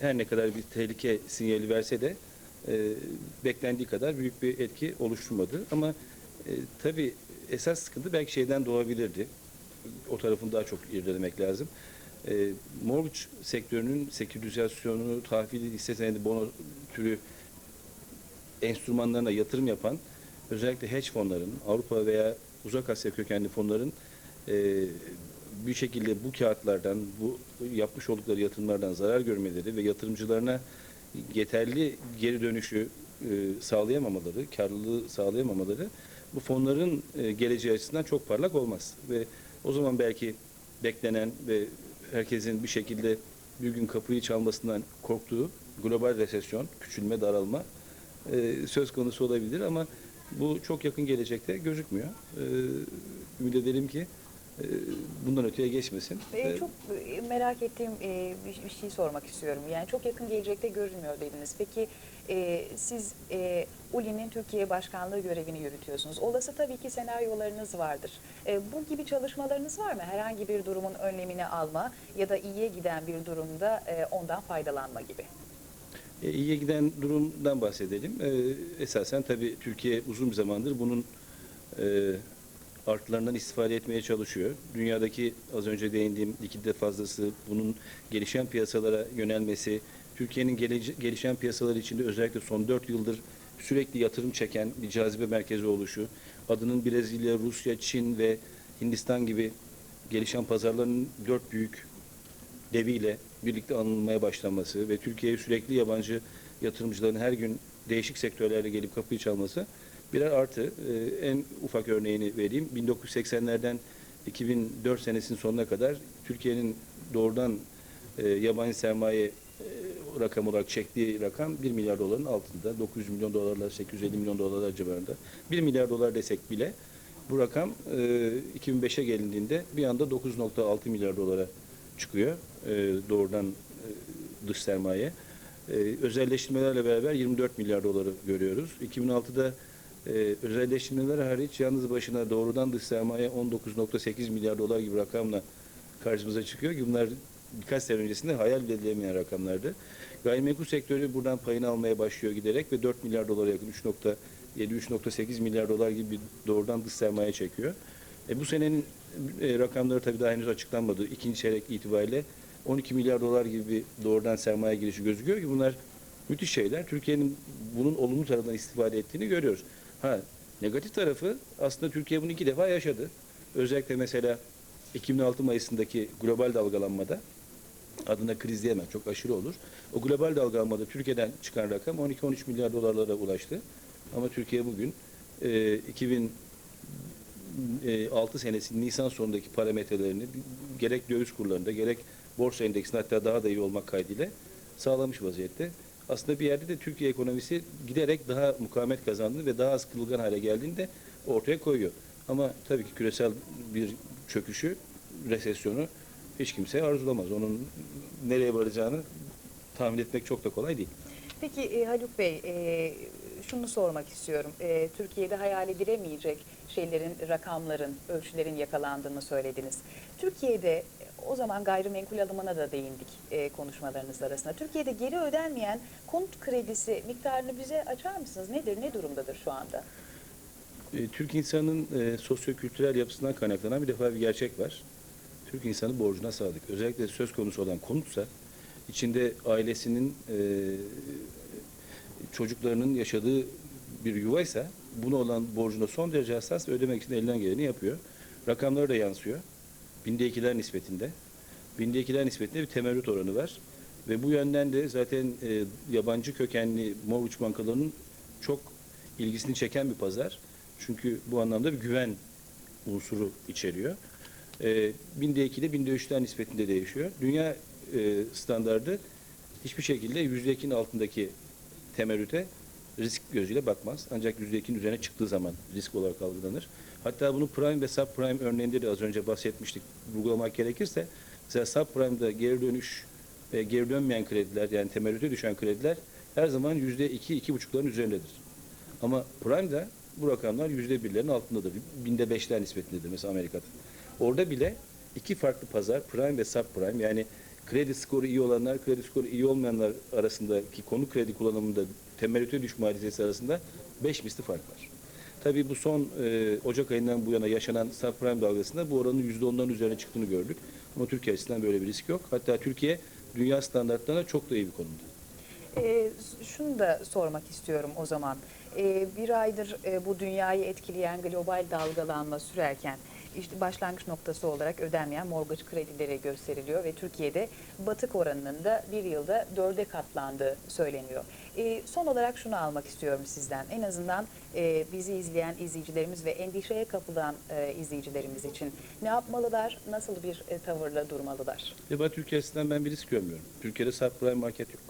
her ne kadar bir tehlike sinyali verse de e, beklendiği kadar büyük bir etki oluşturmadı. Ama e, tabii esas sıkıntı belki şeyden doğabilirdi. O tarafını daha çok irdelemek lazım. E, mortgage sektörünün seküritizasyonu, tahvili, hisse senedi, bono türü enstrümanlarına yatırım yapan özellikle hedge fonların, Avrupa veya Uzak Asya kökenli fonların e, bir şekilde bu kağıtlardan, bu yapmış oldukları yatırımlardan zarar görmeleri ve yatırımcılarına yeterli geri dönüşü e, sağlayamamaları, karlılığı sağlayamamaları bu fonların e, geleceği açısından çok parlak olmaz. Ve o zaman belki beklenen ve herkesin bir şekilde bir gün kapıyı çalmasından korktuğu global resesyon, küçülme, daralma e, söz konusu olabilir ama bu çok yakın gelecekte gözükmüyor. E, ümit edelim ki bundan öteye geçmesin. Ee, E, çok merak ettiğim e, bir, bir şey sormak istiyorum. Yani çok yakın gelecekte görünmüyor dediniz. Peki e, siz e, ULİ'nin Türkiye Başkanlığı görevini yürütüyorsunuz. Olası tabii ki senaryolarınız vardır. E, bu gibi çalışmalarınız var mı? Herhangi bir durumun önlemini alma ya da iyiye giden bir durumda e, ondan faydalanma gibi. E, iyiye giden durumdan bahsedelim. E, esasen tabii Türkiye uzun bir zamandır bunun e, artılarından istifade etmeye çalışıyor. Dünyadaki az önce değindiğim likidite fazlası, bunun gelişen piyasalara yönelmesi, Türkiye'nin gelişen piyasalar içinde özellikle son 4 yıldır sürekli yatırım çeken bir cazibe merkezi oluşu, adının Brezilya, Rusya, Çin ve Hindistan gibi gelişen pazarların dört büyük deviyle birlikte anılmaya başlaması ve Türkiye'ye sürekli yabancı yatırımcıların her gün değişik sektörlerle gelip kapıyı çalması birer artı. Ee, en ufak örneğini vereyim. 1980'lerden 2004 senesinin sonuna kadar Türkiye'nin doğrudan e, yabancı sermaye e, rakam olarak çektiği rakam 1 milyar doların altında. 900 milyon dolarlar, 850 milyon dolarlar civarında. 1 milyar dolar desek bile bu rakam e, 2005'e gelindiğinde bir anda 9.6 milyar dolara çıkıyor e, doğrudan e, dış sermaye. E, özelleştirmelerle beraber 24 milyar doları görüyoruz. 2006'da e, özelleştirmeler hariç yalnız başına doğrudan dış sermaye 19.8 milyar dolar gibi rakamla karşımıza çıkıyor ki bunlar birkaç sene öncesinde hayal bile edilemeyen rakamlardı. Gayrimenkul sektörü buradan payını almaya başlıyor giderek ve 4 milyar dolara yakın 3.7-3.8 milyar dolar gibi doğrudan dış sermaye çekiyor. E, bu senenin e, rakamları tabii daha henüz açıklanmadı. İkinci çeyrek itibariyle 12 milyar dolar gibi bir doğrudan sermaye girişi gözüküyor ki bunlar müthiş şeyler. Türkiye'nin bunun olumlu tarafından istifade ettiğini görüyoruz. Ha negatif tarafı aslında Türkiye bunu iki defa yaşadı. Özellikle mesela 2006 Mayıs'ındaki global dalgalanmada adına kriz diyemem çok aşırı olur. O global dalgalanmada Türkiye'den çıkan rakam 12-13 milyar dolarlara ulaştı. Ama Türkiye bugün e, 2000 6 senesi Nisan sonundaki parametrelerini gerek döviz kurlarında gerek borsa endeksinde hatta daha da iyi olmak kaydıyla sağlamış vaziyette. Aslında bir yerde de Türkiye ekonomisi giderek daha mukavemet kazandı ve daha az kırılgan hale geldiğinde ortaya koyuyor. Ama tabii ki küresel bir çöküşü, resesyonu hiç kimse arzulamaz. Onun nereye varacağını tahmin etmek çok da kolay değil. Peki e, Haluk Bey, e, şunu sormak istiyorum. E, Türkiye'de hayal edilemeyecek şeylerin, rakamların, ölçülerin yakalandığını söylediniz. Türkiye'de o zaman gayrimenkul alımına da değindik e, konuşmalarınız arasında. Türkiye'de geri ödenmeyen konut kredisi miktarını bize açar mısınız? Nedir, ne durumdadır şu anda? E, Türk insanının e, sosyo-kültürel yapısından kaynaklanan bir defa bir gerçek var. Türk insanı borcuna sadık. Özellikle söz konusu olan konutsa içinde ailesinin e, çocuklarının yaşadığı bir yuvaysa buna olan borcuna son derece hassas ve ödemek için elinden geleni yapıyor. Rakamları da yansıyor. Binde ikiler nispetinde. Binde ikiler nispetinde bir temerrüt oranı var. Ve bu yönden de zaten e, yabancı kökenli mortgage bankalarının çok ilgisini çeken bir pazar. Çünkü bu anlamda bir güven unsuru içeriyor. E, binde ikide binde üçler nispetinde değişiyor. Dünya e, standardı hiçbir şekilde yüzde ikinin altındaki temerrüte risk gözüyle bakmaz. Ancak yüzde ikinin üzerine çıktığı zaman risk olarak algılanır. Hatta bunu prime ve subprime örneğinde de az önce bahsetmiştik. Vurgulamak gerekirse mesela subprime'da geri dönüş ve geri dönmeyen krediler yani temerrüte düşen krediler her zaman yüzde iki, iki buçukların üzerindedir. Ama prime'da bu rakamlar yüzde birlerin altındadır. Binde beşler nispetindedir mesela Amerika'da. Orada bile iki farklı pazar prime ve subprime yani kredi skoru iyi olanlar, kredi skoru iyi olmayanlar arasındaki konu kredi kullanımında temerrüte düşme hadisesi arasında 5 misli fark var. Tabii bu son e, Ocak ayından bu yana yaşanan subprime dalgasında bu oranın %10'dan üzerine çıktığını gördük. Ama Türkiye açısından böyle bir risk yok. Hatta Türkiye dünya standartlarına çok da iyi bir konumda. E, şunu da sormak istiyorum o zaman. E, bir aydır e, bu dünyayı etkileyen global dalgalanma sürerken işte başlangıç noktası olarak ödenmeyen mortgage kredileri gösteriliyor ve Türkiye'de batık oranının da bir yılda dörde katlandığı söyleniyor. E, son olarak şunu almak istiyorum sizden. En azından e, bizi izleyen izleyicilerimiz ve endişeye kapılan e, izleyicilerimiz için ne yapmalılar, nasıl bir e, tavırla durmalılar? Türkiye açısından ben bir risk görmüyorum. Türkiye'de subprime market yok.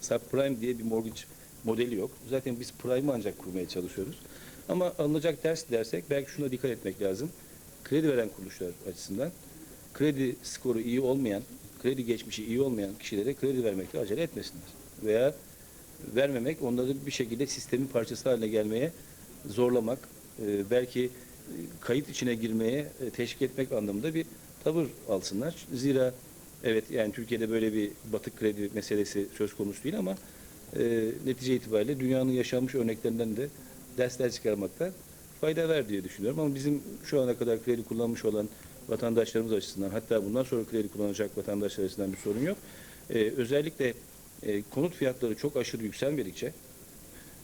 Subprime diye bir mortgage modeli yok. Zaten biz prime'ı ancak kurmaya çalışıyoruz. Ama alınacak ders dersek belki şuna dikkat etmek lazım. Kredi veren kuruluşlar açısından kredi skoru iyi olmayan, kredi geçmişi iyi olmayan kişilere kredi vermekte acele etmesinler. Veya vermemek onları bir şekilde sistemin parçası haline gelmeye zorlamak, e, belki kayıt içine girmeye e, teşvik etmek anlamında bir tavır alsınlar. Zira evet yani Türkiye'de böyle bir batık kredi meselesi söz konusu değil ama e, netice itibariyle dünyanın yaşanmış örneklerinden de dersler çıkarmakta fayda ver diye düşünüyorum. Ama bizim şu ana kadar kredi kullanmış olan vatandaşlarımız açısından hatta bundan sonra kredi kullanacak vatandaşlar açısından bir sorun yok. E, özellikle e, konut fiyatları çok aşırı yükselmedikçe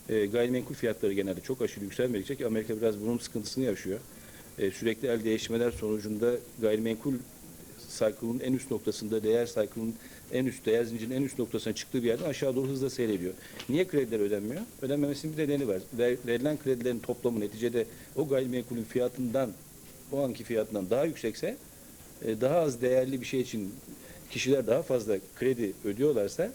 e, gayrimenkul fiyatları genelde çok aşırı yükselmedikçe Amerika biraz bunun sıkıntısını yaşıyor. E, sürekli el değişmeler sonucunda gayrimenkul cycle'ın en üst noktasında, değer cycle'ın en üst, değer zincirinin en üst noktasına çıktığı bir yerden aşağı doğru hızla seyrediyor. Niye krediler ödenmiyor? Ödenmemesinin bir nedeni var. Ver, verilen kredilerin toplamı neticede o gayrimenkulün fiyatından, o anki fiyatından daha yüksekse, e, daha az değerli bir şey için kişiler daha fazla kredi ödüyorlarsa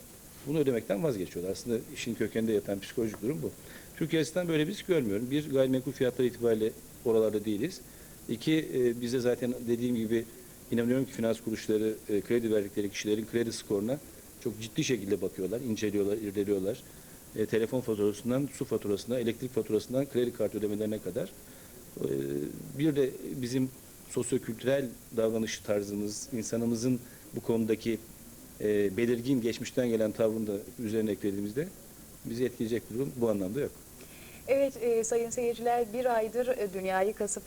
bunu ödemekten vazgeçiyorlar. Aslında işin kökeninde yatan psikolojik durum bu. Türkiye böyle bir risk görmüyorum. Bir, gayrimenkul fiyatları itibariyle oralarda değiliz. İki, e, bize zaten dediğim gibi inanıyorum ki finans kuruluşları e, kredi verdikleri kişilerin kredi skoruna çok ciddi şekilde bakıyorlar, inceliyorlar, irdeliyorlar. E, telefon faturasından, su faturasına, elektrik faturasından kredi kartı ödemelerine kadar. E, bir de bizim sosyokültürel davranış tarzımız, insanımızın bu konudaki e, belirgin geçmişten gelen tavrını da üzerine eklediğimizde bizi etkileyecek bir durum bu anlamda yok. Evet e, sayın seyirciler bir aydır e, dünyayı kasıp